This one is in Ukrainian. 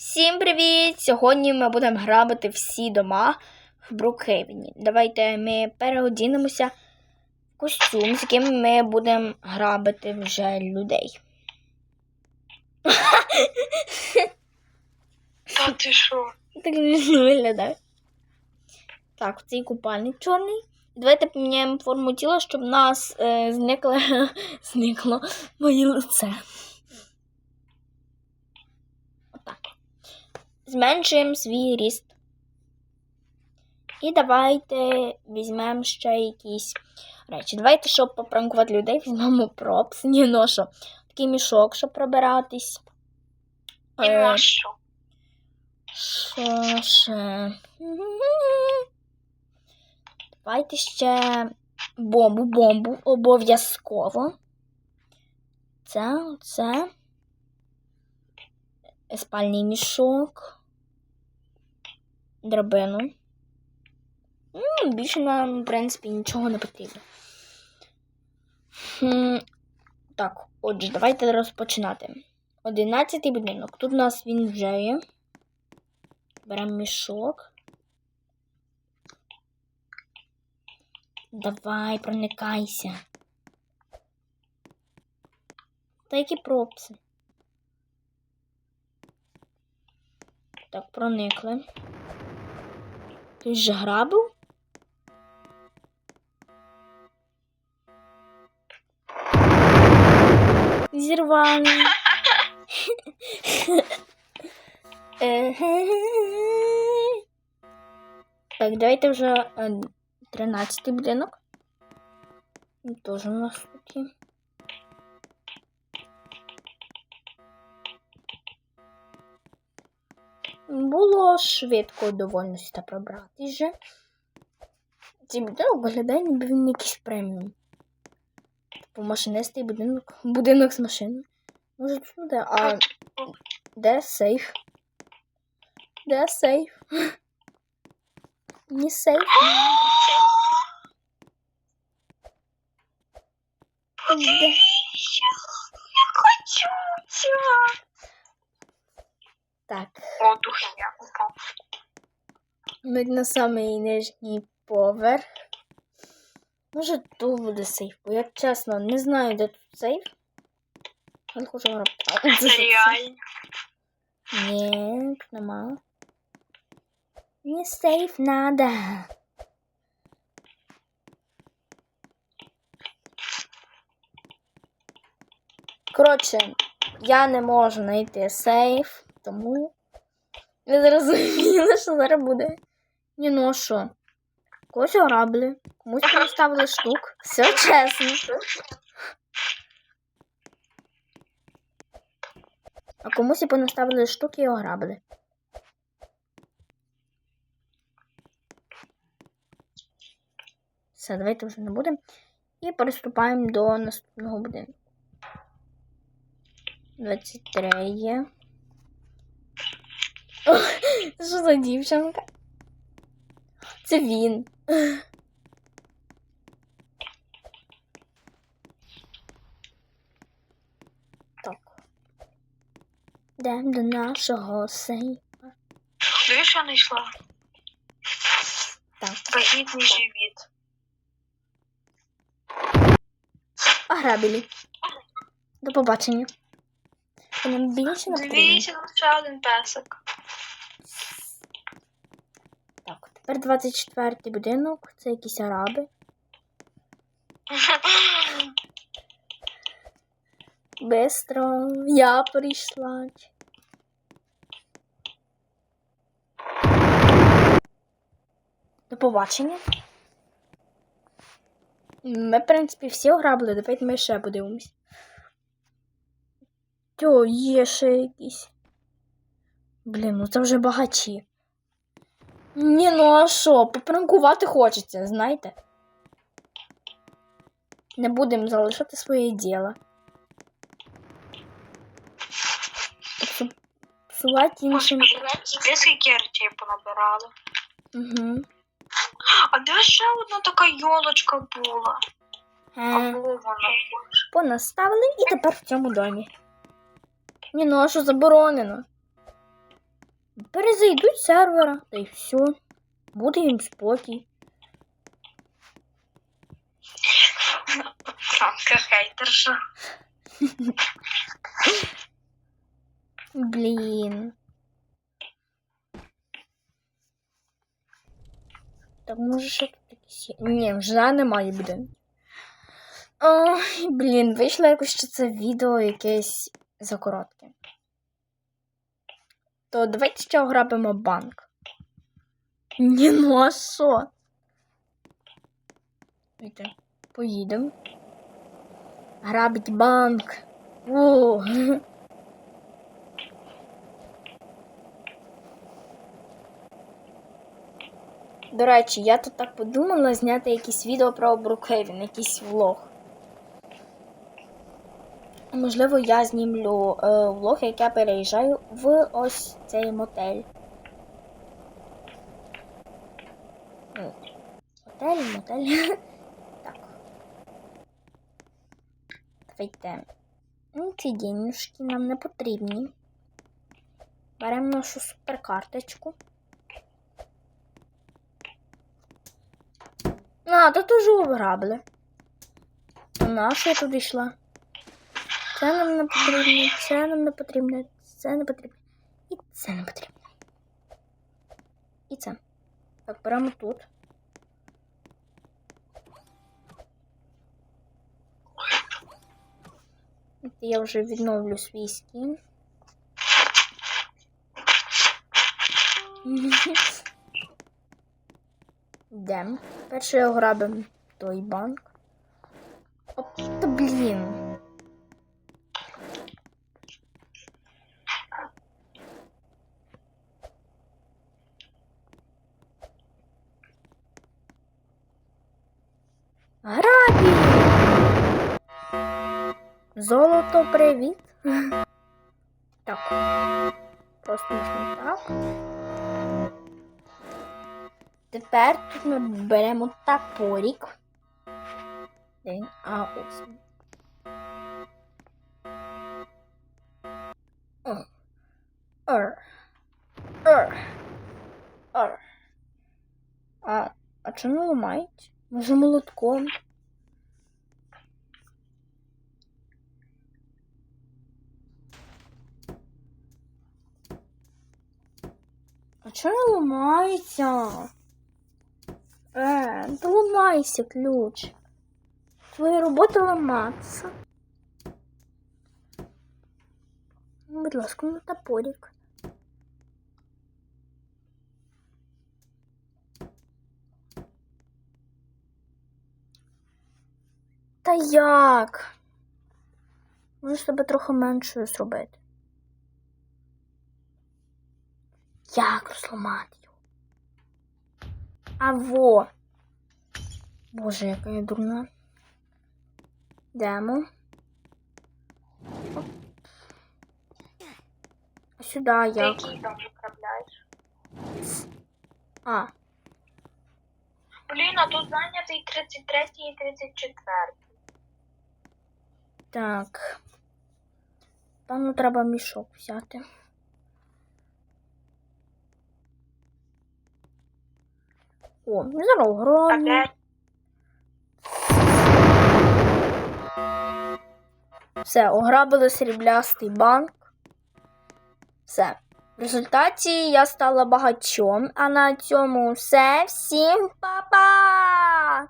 Всім привіт! Сьогодні ми будемо грабити всі дома в Брукхейвені. Давайте ми переодінемося в костюм, з яким ми будемо грабити вже людей. Та ти що? Так смішно виглядає. Так, цей купальник чорний. Давайте поміняємо форму тіла, щоб в нас е, зникло, зникло моє лице. Зменшуємо свій ріст. І давайте візьмемо ще якісь речі. Давайте, щоб попранкувати людей, візьмемо пропс. Ні, ну що, такий мішок, щоб пробиратись. Е, що? що ще? Давайте ще бомбу, бомбу обов'язково. Це, це. Спальний мішок. Драбину. М, Більше нам, в принципі, нічого не потрібно. Так, отже, давайте розпочинати. Одинадцятий будинок. Тут у нас він вже є. Беремо мішок. Давай, проникайся. Та які пропси. Так, проникли. Ти ж грабив? Зірвали. Е-ге-ге. Так, давайте вже е, 13 будинок. Він Теж у нас тут Було швидко доволі пробрати вже. Цей будинок виглядає, ніби він якийсь преміум. Типу машинистий будинок, будинок з машиною. Може тут буде, а де сейф? Де сейф? Не сейф. Я хочу цього. Так, О, дух я упав. ми на самий нижній поверх. Може, тут буде сейф, бо я чесно не знаю, де тут сейф. Я хочу грати. Реально. Ні, нема. Мені сейф надо. Коротше, я не можу знайти сейф, тому ви зрозуміли, що зараз буде. Ні, ну що? Когось ограбили, комусь поставили штук. Все чесно. А комусь і понаставили штуки і ограбили. Все, давайте вже не будемо. І приступаємо до наступного будинку. 23 є. О, Що за дівчинка? Це він. Так. Йдемо до нашого сейфа. Дивись, що знайшла? Так. Вагітний живіт. Ограбили. До побачення. Нам більше не. Дивіться, ще один песик. Так, тепер 24 будинок. Це якісь араби. Бистро. Я прийшла. До побачення. Ми, в принципі, всі ограбили. Давайте ми ще подивимось. Тьо, є ще якісь. Блін, ну це вже багачі. Ні, ну а що, попранкувати хочеться, знаєте? Не будемо залишати своє діло. Псувати іншим. Скільки речей понабирали? Угу. А де ще одна така йолочка була? Е, понаставили і тепер в цьому домі. Ні, ну а що заборонено? Перезайдуть з сервера, та й все. Буде їм спокій. Франка хейтерша. Блін. Так може ще тут якісь є. Ні, вже немає будинку. Ой, блін, вийшло якось що це відео якесь закоротке. То давайте ще ограбимо банк. Ні, ну а що? Поїдемо. Грабить банк. О. До речі, я тут так подумала зняти якісь відео про Брукхейвен, якийсь влог. Можливо, я знімлю е, влог, як я переїжджаю в ось цей мотель. Мотель, мотель. Так. Давайте. Ну, ці денежки нам не потрібні. Беремо нашу суперкарточку. А, тут уже ограбили. А на я йшла? Це нам не потрібно, це нам не потрібно, це не потрібно. І це не потрібно. І це. Так, беремо тут. Я вже відновлю свій скін. Йдемо. Перше ограбимо той банк. Оп, та блін. Золото, привіт. Так. Просто можна так. Тепер тут ми беремо топорик. Де він? А, ось. Ор. Ор. Ор. А, а чому ламають? Може молотком? А не ламається? Е, да ламайся, ключ. Твоя робота ламатися. Ну, Будь ласка, на топорик. Та як? Можеш себе трохи меншою зробити. Як розламати його? А во. Боже, яка я дурна. Йдемо. А сюди Ти як? який там виправляєш? А, Блін, а тут зайнятий 33 і 34. так. Пану треба мішок взяти. О, здорово, знаю, гроні. Все, ограбили сріблястий банк. Все. В результаті я стала багачом, а на цьому все. Всім па-па!